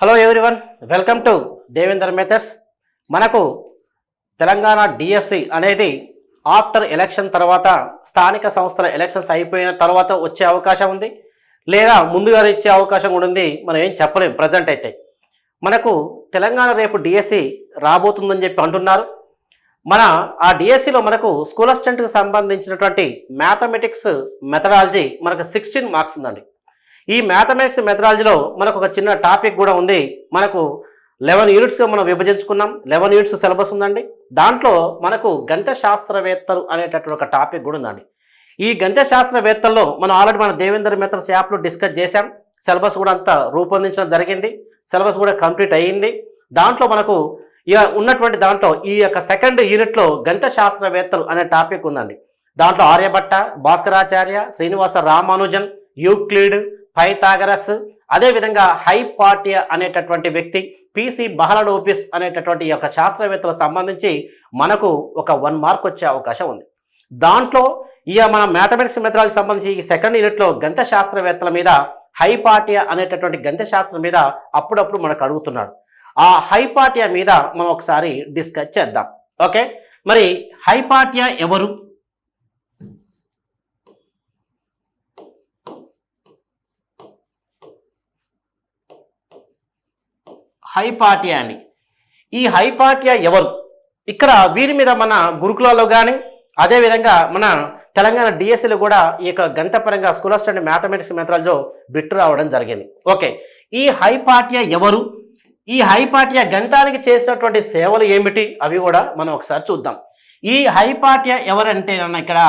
Hello everyone welcome to Devender methods మనకు Telangana DSC అనేది after election తర్వాత స్థానిక సంస్థల ఎలక్షన్స్ అయిపోయిన తర్వాత వచ్చే అవకాశం ఉంది. లేదా ముందుగా ఇచ్చే అవకాశం కూడా ఉంది. మనం ఏం చెప్పలేం. ప్రజెంట్ అయితే. మనకు తెలంగాణ రేపు డిఎస్సి రాబోతుందని చెప్పి అంటున్నారు. మన ఆ డిఎస్సిలో మనకు స్కూల్ అసిస్టెంట్కి సంబంధించినటువంటి మ్యాథమెటిక్స్ మెథడాలజీ మనకు సిక్స్టీన్ మార్క్స్ ఉందండి. ఈ మ్యాథమెటిక్స్ మెథడాలజీలో మనకు ఒక చిన్న టాపిక్ కూడా ఉంది. మనకు లెవెన్ యూనిట్స్గా మనం విభజించుకున్నాం. లెవెన్ యూనిట్స్ సిలబస్ ఉందండి. దాంట్లో మనకు గణిత శాస్త్రవేత్తలు అనేటటువంటి ఒక టాపిక్ కూడా ఉందండి. ఈ గణిత శాస్త్రవేత్తల్లో మనం ఆల్రెడీ మన దేవేందర్ మెథడ్స్ యాప్లో డిస్కస్ చేశాం. సిలబస్ కూడా అంతా రూపొందించడం జరిగింది. సిలబస్ కూడా కంప్లీట్ అయ్యింది. దాంట్లో మనకు ఇక ఉన్నటువంటి దాంట్లో ఈ యొక్క సెకండ్ యూనిట్లో గణిత శాస్త్రవేత్తలు అనే టాపిక్ ఉందండి. దాంట్లో ఆర్యభట్ట భాస్కరాచార్య శ్రీనివాస రామానుజన్ యూక్లిడ్ పైథాగరస్ అదేవిధంగా హైపాటియా అనేటటువంటి వ్యక్తి పిసి బహలడోపిస్ అనేటటువంటి ఈ యొక్క శాస్త్రవేత్తలకు సంబంధించి మనకు ఒక వన్ మార్క్ వచ్చే అవకాశం ఉంది. దాంట్లో ఇక మన మ్యాథమెటిక్స్ మెథడాలజీ సంబంధించి ఈ సెకండ్ యూనిట్లో గణిత శాస్త్రవేత్తల మీద హైపాటియా అనేటటువంటి గణిత శాస్త్రం మీద అప్పుడప్పుడు మనకు అడుగుతున్నాడు. ఆ హైపాటియా మీద మనం ఒకసారి డిస్కస్ చేద్దాం. ఓకే? మరి హైపాటియా ఎవరు? హైపాటియా అండి. ఈ హైపాటియా ఎవరు? ఇక్కడ వీరి మీద మన గురుకులాల్లో కానీ అదేవిధంగా మన తెలంగాణ డిఎస్సిలో కూడా ఈ యొక్క గణితపరంగా స్కూల్ అసిస్టెంట్ మ్యాథమెటిక్స్ మెథడాలజీలో బిట్టు రావడం జరిగింది. ఓకే. ఈ హైపాటియా ఎవరు? ఈ హైపాటియా గణితానికి చేసినటువంటి సేవలు ఏమిటి? అవి కూడా మనం ఒకసారి చూద్దాం. ఈ హైపాటియా ఎవరంటే నన్ను ఇక్కడ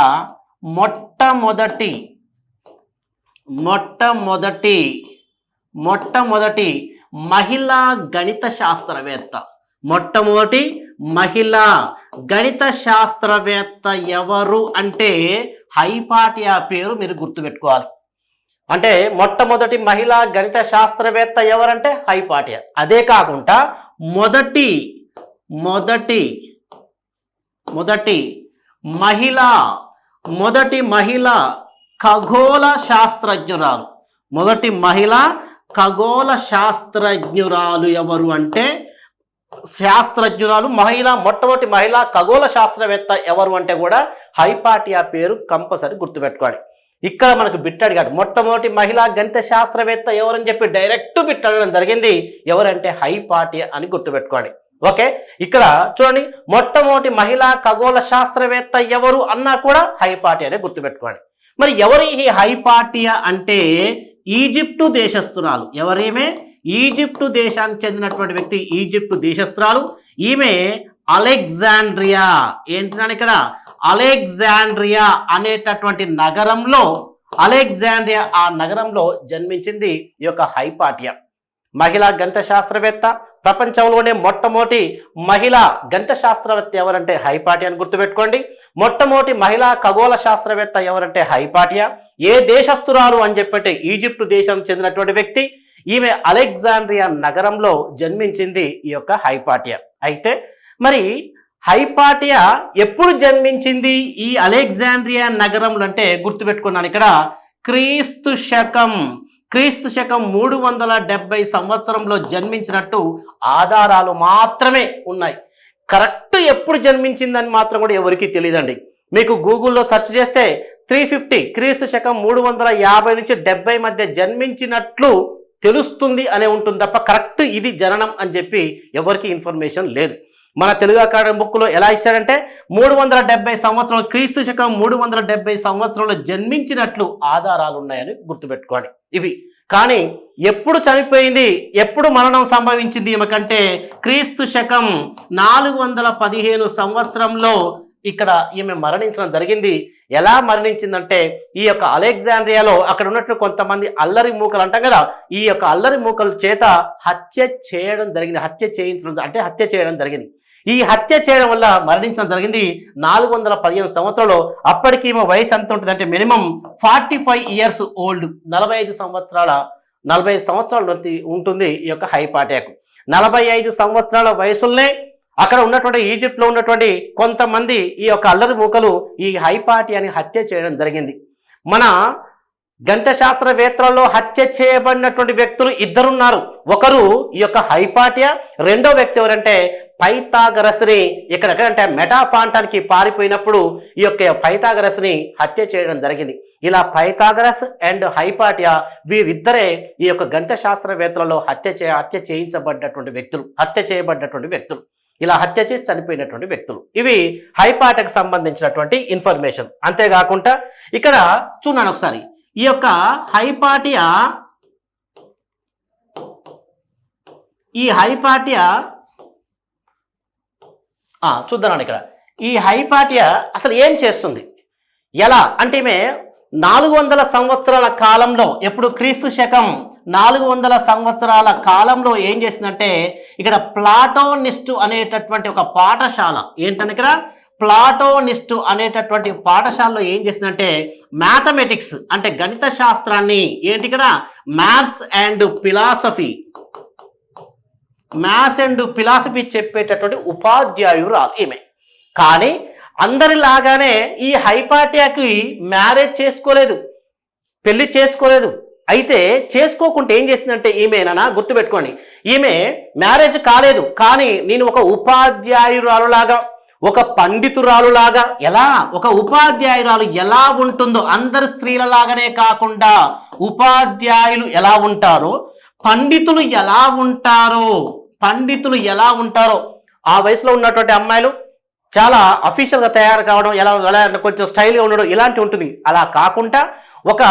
మొట్టమొదటి మొట్టమొదటి మొట్టమొదటి మహిళా గణిత శాస్త్రవేత్త మొట్టమొదటి మహిళా గణిత శాస్త్రవేత్త ఎవరు అంటే హైపాటియా పేరు మీరు గుర్తుపెట్టుకోవాలి. అంటే మొట్టమొదటి మహిళా గణిత శాస్త్రవేత్త ఎవరంటే హైపాటియా అదే కాకుండా మొదటి మొదటి మొదటి మహిళ మొదటి మహిళ ఖగోళ శాస్త్రజ్ఞురాలు. మొదటి మహిళ ఖగోళ శాస్త్రజ్ఞురాలు ఎవరు అంటే శాస్త్రజ్ఞురాలు మహిళ మొట్టమొదటి మహిళా ఖగోళ శాస్త్రవేత్త ఎవరు అంటే కూడా హైపాటియా పేరు కంపల్సరీ గుర్తుపెట్టుకోవాలి. ఇక్కడ మనకు బిట్ అడిగాడు. మొట్టమొదటి మహిళా గణిత శాస్త్రవేత్త ఎవరని చెప్పి డైరెక్ట్ బిట్ అడగడం జరిగింది. ఎవరంటే హైపాటియా అని గుర్తుపెట్టుకోండి ఓకే? ఇక్కడ చూడండి. మొట్టమొదటి మహిళా ఖగోళ శాస్త్రవేత్త ఎవరు అన్నా కూడా హైపాటియా అనే గుర్తుపెట్టుకోండి మరి ఎవరు ఈ హైపాటియా అంటే? ఈజిప్టు దేశస్తురాలు ఎవరేమే? ఈజిప్టు దేశానికి చెందినటువంటి వ్యక్తి ఈజిప్టు దేశస్తురాలు ఈమె అలెగ్జాండ్రియా. ఏంటంటే ఇక్కడ? అలెగ్జాండ్రియా అనేటటువంటి నగరంలో అలెగ్జాండ్రియా ఆ నగరంలో జన్మించింది ఈ యొక్క హైపాటియా మహిళా గణిత శాస్త్రవేత్త ప్రపంచంలోనే మొట్టమొదటి మహిళా గణిత శాస్త్రవేత్త ఎవరంటే హైపాటియా అని గుర్తుపెట్టుకోండి. మొట్టమొదటి మహిళా ఖగోళ శాస్త్రవేత్త ఎవరంటే హైపాటియా ఏ దేశస్తురాలు అని చెప్పంటే ఈజిప్టు దేశం చెందినటువంటి వ్యక్తి. ఈమె అలెగ్జాండ్రియా నగరంలో జన్మించింది ఈ యొక్క హైపాటియా అయితే మరి హైపాటియా ఎప్పుడు జన్మించింది? ఈ అలెగ్జాండ్రియా నగరంలో అంటే గుర్తుపెట్టుకున్నాను ఇక్కడ. క్రీస్తు శకం. క్రీస్తు శకం మూడు వందల డెబ్బై సంవత్సరంలో జన్మించినట్టు ఆధారాలు మాత్రమే ఉన్నాయి. కరెక్ట్ ఎప్పుడు జన్మించిందని మాత్రం కూడా ఎవరికీ తెలియదండి మీకు గూగుల్లో సెర్చ్ చేస్తే త్రీ ఫిఫ్టీ క్రీస్తు శకం మూడు వందల యాభై నుంచి డెబ్బై మధ్య జన్మించినట్లు తెలుస్తుంది అనే ఉంటుంది తప్ప కరెక్ట్ ఇది జననం అని చెప్పి ఎవరికి ఇన్ఫర్మేషన్ లేదు. మన తెలుగు అకాడమీ బుక్లో ఎలా ఇచ్చారంటే మూడు వందల డెబ్బై సంవత్సరాలు క్రీస్తు శకం మూడు వందల డెబ్బై సంవత్సరంలో జన్మించినట్లు ఆధారాలు ఉన్నాయని గుర్తుపెట్టుకోండి. ఇవి. కానీ ఎప్పుడు చనిపోయింది ఎప్పుడు మరణం సంభవించింది ఈమెకంటే క్రీస్తు శకం నాలుగు వందల పదిహేను సంవత్సరంలో ఇక్కడ ఈమె మరణించడం జరిగింది. ఎలా మరణించిందంటే ఈ యొక్క అలెగ్జాండ్రియాలో అక్కడ ఉన్నట్లు కొంతమంది అల్లరి మూకలు అంటాం కదా ఈ యొక్క అల్లరి మూకల చేత హత్య చేయడం జరిగింది. హత్య చేయించడం అంటే హత్య చేయడం జరిగింది. ఈ హత్య చేయడం వల్ల మరణించడం జరిగింది నాలుగు వందల పదిహేను సంవత్సరంలో. అప్పటికి ఈమె వయసు ఎంత ఉంటుంది అంటే minimum forty five years old. నలభై ఐదు సంవత్సరాల నలభై ఐదు సంవత్సరాల ఉంటుంది- ఉంటుంది ఈ యొక్క హైపాటాక్ నలభై ఐదు సంవత్సరాల వయసులోనే అక్కడ ఉన్నటువంటి ఈజిప్ట్లో ఉన్నటువంటి కొంతమంది ఈ యొక్క అల్లరి మూకలు ఈ హైపాటియాని హత్య చేయడం జరిగింది. మన గణిత శాస్త్రవేత్తలలో హత్య చేయబడినటువంటి వ్యక్తులు ఇద్దరున్నారు. ఒకరు ఈ యొక్క హైపాటియా రెండో వ్యక్తి ఎవరంటే పైతాగరస్ని. ఇక్కడ ఎక్కడంటే మెటాఫాంటానికి పారిపోయినప్పుడు ఈ యొక్క పైతాగరస్ని హత్య చేయడం జరిగింది. ఇలా పైతాగరస్ అండ్ హైపాటియా వీరిద్దరే ఈ యొక్క గణిత శాస్త్రవేత్తలలో హత్య చే హత్య చేయించబడ్డటువంటి వ్యక్తులు హత్య చేయబడ్డటువంటి వ్యక్తులు. ఇలా హత్య చేసి చనిపోయినటువంటి వ్యక్తులు. ఇవి హైపాటకు సంబంధించినటువంటి ఇన్ఫర్మేషన్. అంతేకాకుండా ఇక్కడ చూడండి ఒకసారి. ఈ యొక్క హైపాటియా ఈ హైపాటియా ఆ, చూద్దాం ఇక్కడ. ఈ హైపాటియా అసలు ఏం చేస్తుంది? ఎలా? అంటే నాలుగు వందల సంవత్సరాల కాలంలో ఎప్పుడు క్రీస్తు శకం నాలుగు వందల సంవత్సరాల కాలంలో ఏం చేసిందంటే ఇక్కడ ప్లాటోనిస్టు అనేటటువంటి ఒక పాఠశాల ఏంటని ఇక్కడ? ప్లాటోనిస్టు అనేటటువంటి పాఠశాలలో ఏం చేసిందంటే మ్యాథమెటిక్స్ అంటే గణిత శాస్త్రాన్ని ఏంటి ఇక్కడ? Maths and philosophy. Maths and philosophy చెప్పేటటువంటి ఉపాధ్యాయురాలు ఈమె. కానీ అందరిలాగానే ఈ హైపాటియాకి మ్యారేజ్ చేసుకోలేదు పెళ్ళి చేసుకోలేదు. అయితే చేసుకోకుంటే ఏం చేసిందంటే ఈమె ఈమెనా గుర్తుపెట్టుకోండి. ఈమె మ్యారేజ్ కాలేదు. కానీ నేను ఒక ఉపాధ్యాయురాలులాగా ఒక పండితురాలులాగా ఎలా? ఒక ఉపాధ్యాయురాలు ఎలా ఉంటుందో అందరు స్త్రీలలాగానే కాకుండా ఉపాధ్యాయులు ఎలా ఉంటారో పండితులు ఎలా ఉంటారో పండితులు ఎలా ఉంటారో ఆ వయసులో ఉన్నటువంటి అమ్మాయిలు చాలా అఫీషియల్గా తయారు కావడం ఎలా ఎలా కొంచెం స్టైల్గా ఉండడం ఇలాంటి ఉంటుంది. అలా కాకుండా ఒక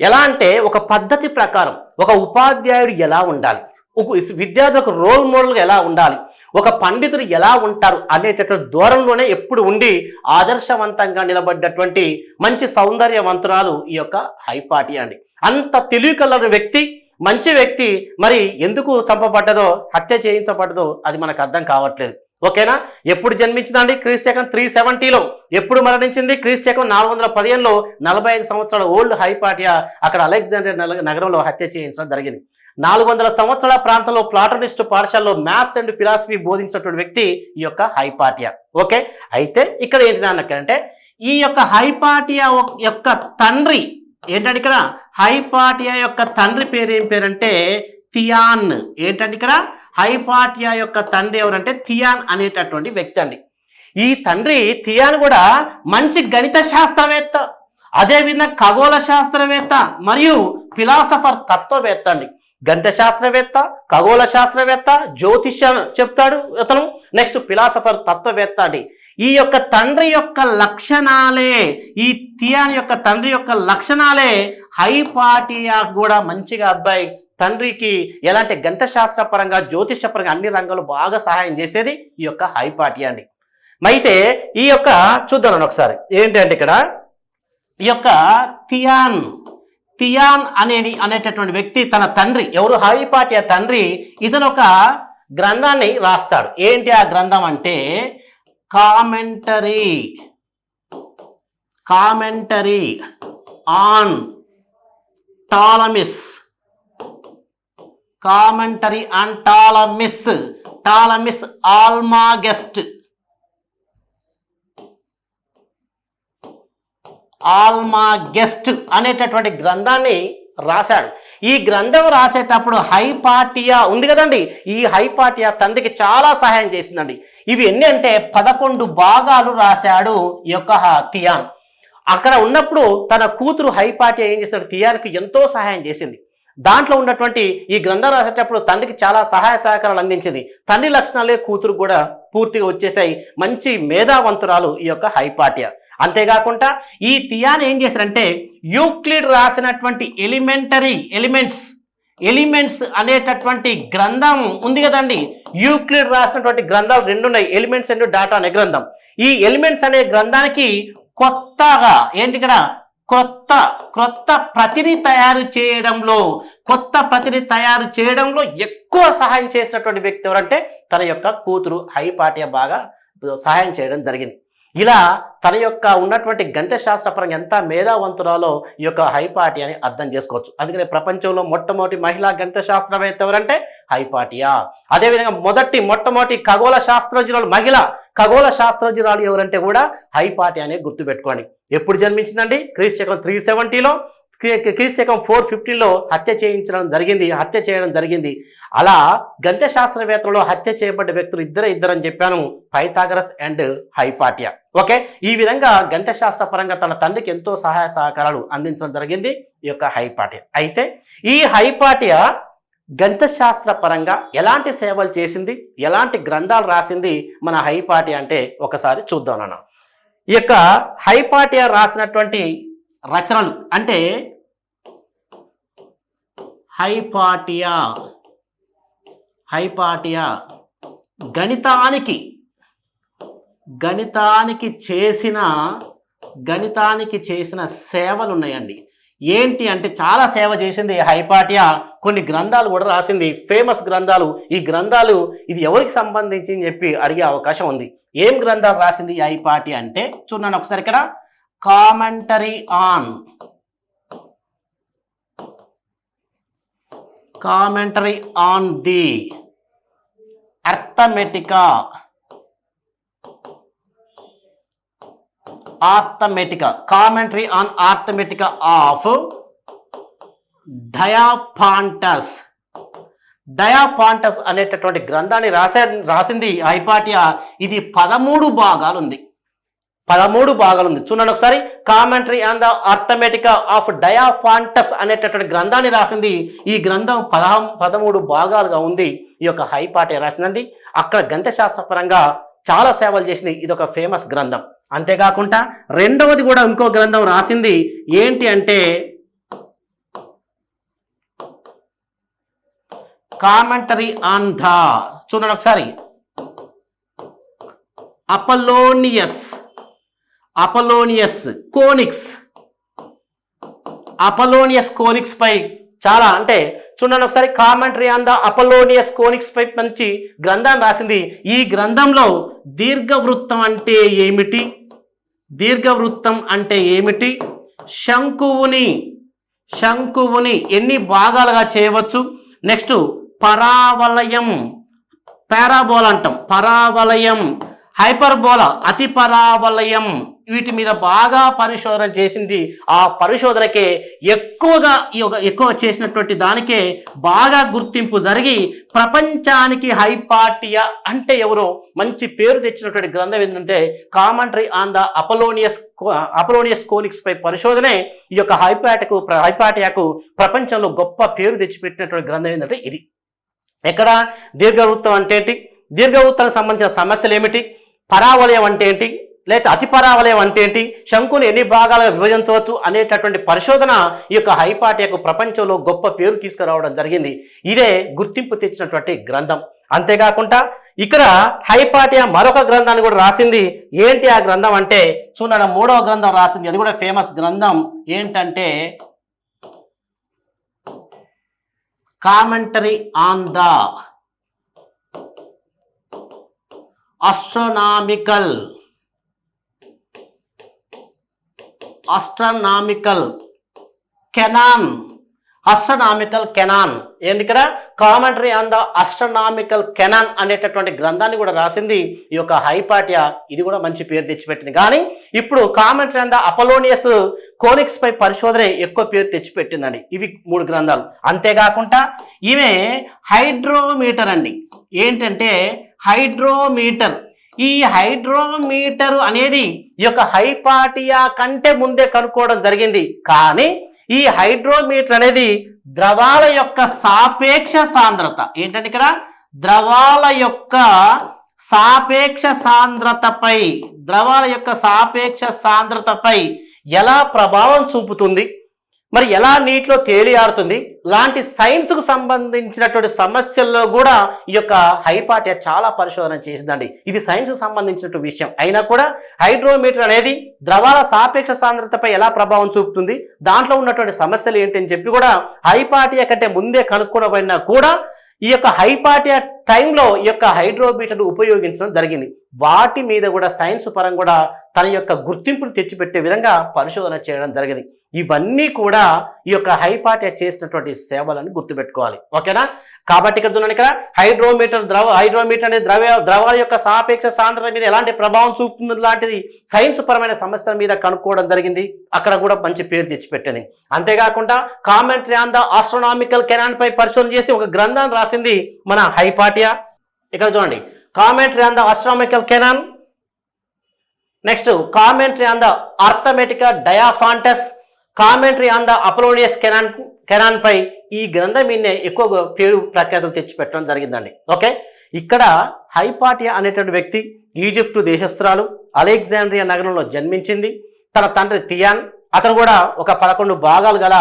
ఎలా అంటే ఒక పద్ధతి ప్రకారం ఒక ఉపాధ్యాయుడు ఎలా ఉండాలి? ఒక విద్యార్థులకు రోల్ మోడల్గా ఎలా ఉండాలి? ఒక పండితుడు ఎలా ఉంటారు? అనేటటువంటి దూరంలోనే ఎప్పుడు ఉండి ఆదర్శవంతంగా నిలబడ్డటువంటి మంచి సౌందర్యవంతురాలు ఈ యొక్క హైపాటి అండి. అంత తెలివి కలని వ్యక్తి మంచి వ్యక్తి మరి ఎందుకు చంపబడ్డదో హత్య చేయించబడ్డదో అది మనకు అర్థం కావట్లేదు. ఓకేనా? ఎప్పుడు జన్మించిందండి క్రీస్తు శకం త్రీ సెవెంటీలో ఎప్పుడు మరణించింది? క్రీస్తు శకం నాలుగు వందల పదిహేనులో. నలభై ఐదు సంవత్సరాల ఓల్డ్ హైపాటియా అక్కడ అలెగ్జాండర్ నగ- నగరంలో హత్య చేయించడం జరిగింది. నాలుగు వందల సంవత్సరాల ప్రాంతంలో ప్లాటోనిస్ట్ పాఠశాలలో మ్యాథ్స్ అండ్ ఫిలాసఫీ బోధించినటువంటి వ్యక్తి ఈ యొక్క హైపాటియా. ఓకే? అయితే ఇక్కడ ఏంటి నాన్నకంటే ఈ యొక్క హైపాటియా యొక్క తండ్రి ఏంటంటే ఇక్కడ? హైపాటియా యొక్క తండ్రి పేరు ఏం పేరంటే థియాన్ ఏంటంటే ఇక్కడ? హైపాటియా యొక్క తండ్రి ఎవరంటే థియాన్ అనేటటువంటి వ్యక్తి అండి. ఈ తండ్రి థియాన్ కూడా మంచి గణిత శాస్త్రవేత్త అదేవిధంగా ఖగోళ శాస్త్రవేత్త మరియు ఫిలాసఫర్ తత్వవేత్త అండి. గణిత శాస్త్రవేత్త ఖగోళ శాస్త్రవేత్త జ్యోతిష్య చెప్తాడు అతను. నెక్స్ట్ ఫిలాసఫర్ తత్వవేత్త అండి. ఈ యొక్క తండ్రి యొక్క లక్షణాలే ఈ థియాన్ యొక్క తండ్రి యొక్క లక్షణాలే హైపాటియా కూడా మంచిగా అబ్బాయి తండ్రికి ఎలాంటి గణిత శాస్త్రపరంగా జ్యోతిషపరంగా అన్ని రంగాలు బాగా సహాయం చేసేది ఈ యొక్క హైపాటియా అండి. అయితే ఈ యొక్క చూద్దాం ఒకసారి. ఏంటంటే ఇక్కడ? ఈ యొక్క థియాన్ థియాన్ అనేది అనేటటువంటి వ్యక్తి తన తండ్రి ఎవరు హైపాటియా తండ్రి ఇతను ఒక గ్రంథాన్ని రాస్తాడు. ఏంటి ఆ గ్రంథం అంటే commentary commentary on Ptolemy's. Commentary and Ptolemy's Ptolemy's Almagest Almagest అనేటటువంటి గ్రంథాన్ని రాశాడు. ఈ గ్రంథం రాసేటప్పుడు హైపాటియా ఉంది కదండి? ఈ హైపాటియా తండ్రికి చాలా సహాయం చేసిందండి. ఇవి ఎన్ని అంటే పదకొండు భాగాలు రాశాడు యొక్క హ- థియాన్ అక్కడ ఉన్నప్పుడు తన కూతురు హైపాటియా ఏం చేశాడు? థియాన్కి ఎంతో సహాయం చేసింది. దాంట్లో ఉన్నటువంటి ఈ గ్రంథం రాసేటప్పుడు తండ్రికి చాలా సహాయ సహకారాలు అందించింది. తండ్రి లక్షణాలే కూతురు కూడా పూర్తిగా వచ్చేసాయి. మంచి మేధావంతురాలు ఈ యొక్క హైపాటియా అంతేకాకుండా ఈ థియాన్ ఏం చేశారంటే యూక్లిడ్ రాసినటువంటి ఎలిమెంటరీ ఎలిమెంట్స్ ఎలిమెంట్స్ అనేటటువంటి గ్రంథం ఉంది కదండి. యూక్లిడ్ రాసినటువంటి గ్రంథాలు రెండు ఉన్నాయి. ఎలిమెంట్స్ అండ్ డాటా అనే గ్రంథం. ఈ ఎలిమెంట్స్ అనే గ్రంథానికి కొత్తగా ఏంటి ఇక్కడ కొత్త కొత్త ప్రతిని తయారు చేయడంలో కొత్త ప్రతిని తయారు చేయడంలో ఎక్కువ సహాయం చేసినటువంటి వ్యక్తి ఎవరంటే తన యొక్క కూతురు హైపాటియా బాగా సహాయం చేయడం జరిగింది. ఇలా తన యొక్క ఉన్నటువంటి గణిత శాస్త్రపరంగా ఎంత మేధావంతురాలో ఈ యొక్క హైపాటి అని అర్థం చేసుకోవచ్చు. అందుకనే ప్రపంచంలో మొట్టమొదటి మహిళా గణిత శాస్త్రవేత్త ఎవరంటే హైపాటియా అదేవిధంగా మొదటి మొట్టమొదటి ఖగోళ శాస్త్రజ్ఞురాలు మహిళ ఖగోళ శాస్త్రజ్ఞురాలు ఎవరంటే కూడా హైపాటి అనే గుర్తుపెట్టుకోండి ఎప్పుడు జన్మించిందండి? క్రీస్తు త్రీ సెవెంటీలో క్రీస్తకం ఫోర్ ఫిఫ్టీలో హత్య చేయించడం జరిగింది హత్య చేయడం జరిగింది. అలా గణిత శాస్త్రవేత్తలలో హత్య చేయబడ్డ వ్యక్తులు ఇద్దరు ఇద్దరు అని చెప్పాను. Pythagoras and Hypatia okay? ఈ విధంగా గణిత శాస్త్ర పరంగా తన తండ్రికి ఎంతో సహాయ సహకారాలు అందించడం జరిగింది ఈ యొక్క హైపాటియా అయితే ఈ హైపాటియా గణిత శాస్త్ర పరంగా ఎలాంటి సేవలు చేసింది? ఎలాంటి గ్రంథాలు రాసింది మన హైపాటియా అంటే ఒకసారి చూద్దాం నాన్న. ఈ యొక్క హైపాటియా రాసినటువంటి రచనలు అంటే హైపాటియా హైపాటియా గణితానికి గణితానికి చేసిన గణితానికి చేసిన సేవలు ఉన్నాయండి ఏంటి అంటే చాలా సేవ చేసింది హైపాటియా కొన్ని గ్రంథాలు కూడా రాసింది. ఫేమస్ గ్రంథాలు. ఈ గ్రంథాలు ఇది ఎవరికి సంబంధించి అని చెప్పి అడిగే అవకాశం ఉంది. ఏం గ్రంథాలు రాసింది హైపాటి అంటే? చూడండి ఒకసారి ఇక్కడ. Commentary on. Commentary on the Arithmetica. Arithmetica commentary on Arithmetica of Diophantus Diophantus అనేటటువంటి గ్రంథాన్ని రాసే రాసింది హైపాటియా ఇది పదమూడు భాగాలు ఉంది పదమూడు భాగాలు ఉంది చూడండి ఒకసారి. Commentary on the Arithmetica of Diophantus అనేటటువంటి గ్రంథాన్ని రాసింది. ఈ గ్రంథం పదహ పదమూడు భాగాలుగా ఉంది. ఈ యొక్క హైపాటియా రాసినది. అక్కడ గణిత శాస్త్రపరంగా చాలా సేవలు చేసింది. ఇది ఒక ఫేమస్ గ్రంథం. అంతేకాకుండా రెండవది కూడా ఇంకో గ్రంథం రాసింది ఏంటి అంటే కామెంటరీ ఆన్ ద చూడండి ఒకసారి. అపలోనియస్ అపలోనియస్ కోనిక్స్ అపలోనియస్ కోనిక్స్ పై చాలా అంటే చూడండి ఒకసారి commentary on the Apollonius conics పై మంచి గ్రంథం రాసింది. ఈ గ్రంథంలో దీర్ఘవృత్తం అంటే ఏమిటి? దీర్ఘవృత్తం అంటే ఏమిటి? శంకువుని శంకువుని ఎన్ని భాగాలుగా చేయవచ్చు? నెక్స్ట్ పరావలయం పారాబోల అంటాం. పరావలయం హైపర్బోల అతి పరావలయం వీటి మీద బాగా పరిశోధన చేసింది. ఆ పరిశోధనకే ఎక్కువగా ఈ యొక్క ఎక్కువ చేసినటువంటి దానికే బాగా గుర్తింపు జరిగి ప్రపంచానికి హైపాటియా అంటే ఎవరో మంచి పేరు తెచ్చినటువంటి గ్రంథం ఏంటంటే commentary on the Apollonius Apollonius conics పై పరిశోధనే ఈ యొక్క హైపాటకు హైపాటియాకు ప్రపంచంలో గొప్ప పేరు తెచ్చిపెట్టినటువంటి గ్రంథం ఏంటంటే ఇది. ఎక్కడ? దీర్ఘవృత్తం అంటే ఏంటి? దీర్ఘవృత్తానికి సంబంధించిన సమస్యలు ఏమిటి? పరావలయం అంటే ఏంటి? లేదా అతి పరావలయం అంటే ఏంటి? శంకుని ఎన్ని భాగాలుగా విభజించవచ్చు అనేటటువంటి పరిశోధన ఈ యొక్క హైపాటియకు ప్రపంచంలో గొప్ప పేరు తీసుకురావడం జరిగింది. ఇదే గుర్తింపు తెచ్చినటువంటి గ్రంథం. అంతేకాకుండా ఇక్కడ హైపాటియా మరొక గ్రంథాన్ని కూడా రాసింది. ఏంటి ఆ గ్రంథం అంటే? చూడండి మూడవ గ్రంథం రాసింది. అది కూడా ఫేమస్ గ్రంథం ఏంటంటే commentary on the astronomical astronomical canon astronomical canon ఏంటి ఇక్కడ? Commentary on the astronomical canon అనేటటువంటి గ్రంథాన్ని కూడా రాసింది ఈ యొక్క హైపాటియా ఇది కూడా మంచి పేరు తెచ్చిపెట్టింది. కానీ ఇప్పుడు commentary on the Apollonius conics పై పరిశోధన ఎక్కువ పేరు తెచ్చిపెట్టిందండి. ఇవి మూడు గ్రంథాలు. అంతేకాకుండా ఇవే హైడ్రోమీటర్ అండి. ఏంటంటే హైడ్రోమీటర్. ఈ హైడ్రోమీటర్ అనేది ఈ యొక్క హైపాటియా కంటే ముందే కనుక్కోవడం జరిగింది. కానీ ఈ హైడ్రోమీటర్ అనేది ద్రవాల యొక్క సాపేక్ష సాంద్రత. ఏంటంటే ఇక్కడ? ద్రవాల యొక్క సాపేక్ష సాంద్రతపై ద్రవాల యొక్క సాపేక్ష సాంద్రతపై ఎలా ప్రభావం చూపుతుంది? మరి ఎలా నీటిలో తేలియారుతుంది లాంటి సైన్స్కు సంబంధించినటువంటి సమస్యల్లో కూడా ఈ యొక్క హైపాటియా చాలా పరిశోధన చేసిందండి. ఇది సైన్స్కు సంబంధించినటువంటి విషయం. అయినా కూడా హైడ్రోమీటర్ అనేది ద్రవాల సాపేక్ష సాంద్రతపై ఎలా ప్రభావం చూపుతుంది దాంట్లో ఉన్నటువంటి సమస్యలు ఏంటి అని చెప్పి కూడా హైపాటియా కంటే ముందే కనుక్కోబడినా కూడా ఈ యొక్క హైపాటియా టైంలో ఈ యొక్క హైడ్రోమీటర్ ఉపయోగించడం జరిగింది. వాటి మీద కూడా సైన్స్ పరంగా కూడా తన యొక్క గుర్తింపును తెచ్చిపెట్టే విధంగా పరిశోధన చేయడం జరిగింది. ఇవన్నీ కూడా ఈ యొక్క హైపాటియా చేసినటువంటి సేవలను గుర్తుపెట్టుకోవాలి. ఓకేనా? కాబట్టి ఇక్కడ చూడండి ఇక్కడ హైడ్రోమీటర్ ద్రవ హైడ్రోమీటర్ అనేది ద్రవ ద్రవాల యొక్క సాపేక్ష సాంద్రత మీద ఎలాంటి ప్రభావం చూపుతుంది లాంటిది సైన్స్ పరమైన సమస్యల మీద కనుక్కోవడం జరిగింది. అక్కడ కూడా మంచి పేరు తెచ్చిపెట్టింది. అంతేకాకుండా commentary on the astronomical canon పై పరిశోధన చేసి ఒక గ్రంథాన్ని రాసింది మన హైపాటియా ఇక్కడ చూడండి. Commentary on the astronomical canon. Next commentary on the Arithmetica Diophantus. Commentary on the Apollonius canon canon పై ఈ గ్రంథం మీదనే ఎక్కువ పేరు ప్రఖ్యాతులు తెచ్చిపెట్టడం జరిగిందండి. ఓకే? ఇక్కడ హైపాటియా అనేటువంటి వ్యక్తి ఈజిప్టు దేశస్తురాలు అలెగ్జాండ్రియా నగరంలో జన్మించింది. తన తండ్రి తియాన్. అతను కూడా ఒక పదకొండు భాగాలు గల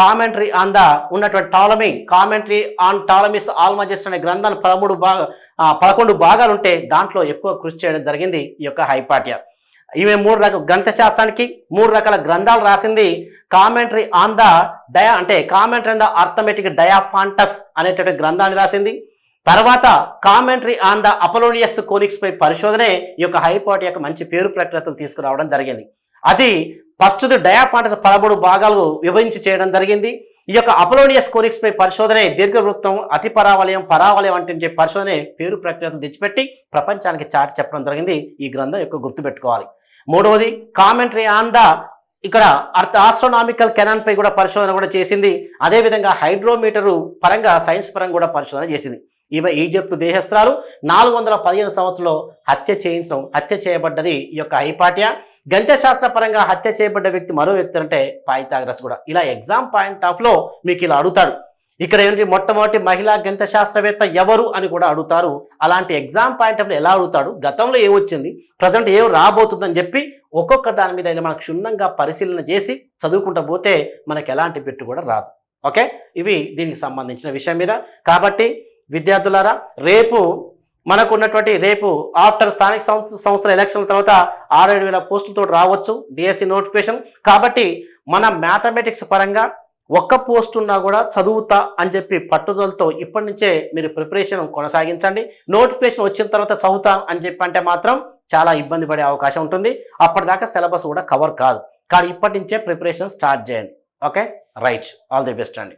కామెంటరీ ఆన్ ద ఉన్నటువంటి Ptolemy commentary on Ptolemy's Almagest అనే గ్రంథాన్ని పదమూడు భాగ పదకొండు భాగాలు ఉంటే దాంట్లో ఎక్కువ కృషి చేయడం జరిగింది ఈ యొక్క హైపాటియా. ఈమె మూడు రకాల గణిత శాస్త్రానికి మూడు రకాల గ్రంథాలు రాసింది. కామెంటరీ ఆన్ ద డయా అంటే commentary on the arithmetic Diophantus అనేటువంటి గ్రంథాన్ని రాసింది. తర్వాత commentary on the Apollonius conics పై పరిశోధనే ఈ యొక్క హైపోర్ట్ యొక్క మంచి పేరు ప్రఖ్యాతులు తీసుకురావడం జరిగింది. అది ప్రస్తుత డయాఫాంటస్ పదమూడు భాగాలు విభజించి చేయడం జరిగింది. ఈ యొక్క అపోలోనియస్ కోనిక్స్ పై పరిశోధనే దీర్ఘవృత్తం అతి పరావలయం పరావలయం అంటే పరిశోధనే పేరు ప్రఖ్యాతులు తెచ్చిపెట్టి ప్రపంచానికి చాటి చెప్పడం జరిగింది. ఈ గ్రంథం యొక్క గుర్తుపెట్టుకోవాలి మూడవది కామెంటరీ ఆన్ ద ఇక్కడ అర్థ ఆస్ట్రోనామికల్ కెనాన్ పై కూడా పరిశోధన కూడా చేసింది. అదేవిధంగా హైడ్రోమీటరు పరంగా సైన్స్ పరంగా కూడా పరిశోధన చేసింది. ఈమె ఈజిప్టు దేశస్త్రాలు నాలుగు వందల పదిహేను సంవత్సరంలో హత్య చేయించడం హత్య చేయబడ్డది ఈ యొక్క హైపాటియా గణితశాస్త్ర పరంగా హత్య చేయబడ్డ వ్యక్తి మరో వ్యక్తి అంటే పాయితాగ్రస్ కూడా. ఇలా ఎగ్జామ్ పాయింట్ ఆఫ్లో మీకు ఇలా అడుగుతాడు. ఇక్కడ ఏంటి మొట్టమొదటి మహిళా గణిత శాస్త్రవేత్త ఎవరు అని కూడా అడుగుతారు. అలాంటి ఎగ్జామ్ పాయింట్ ఆఫ్ ఎలా అడుగుతాడు? గతంలో ఏమొచ్చింది ప్రజెంట్ ఏం రాబోతుందని చెప్పి ఒక్కొక్క దాని మీద అయినా మనకు క్షుణ్ణంగా పరిశీలన చేసి చదువుకుంటూ పోతే మనకు ఎలాంటి పెట్టు కూడా రాదు. ఓకే? ఇవి దీనికి సంబంధించిన విషయం మీద. కాబట్టి విద్యార్థులారా రేపు మనకు ఉన్నటువంటి రేపు ఆఫ్టర్ స్థానిక సంస్థ సంస్థల ఎలక్షన్ తర్వాత ఆరేడు వేల పోస్టులతో రావచ్చు. DSC notification. కాబట్టి మన మ్యాథమెటిక్స్ పరంగా ఒక్క పోస్ట్ ఉన్నా కూడా చదువుతా అని చెప్పి పట్టుదలతో ఇప్పటి నుంచే మీరు ప్రిపరేషన్ కొనసాగించండి. నోటిఫికేషన్ వచ్చిన తర్వాత చదువుతా అని చెప్పి అంటే మాత్రం చాలా ఇబ్బంది పడే అవకాశం ఉంటుంది. అప్పటిదాకా సిలబస్ కూడా కవర్ కాదు. కానీ ఇప్పటి నుంచే ప్రిపరేషన్ స్టార్ట్ చేయండి. Okay? Right. All the best అండి.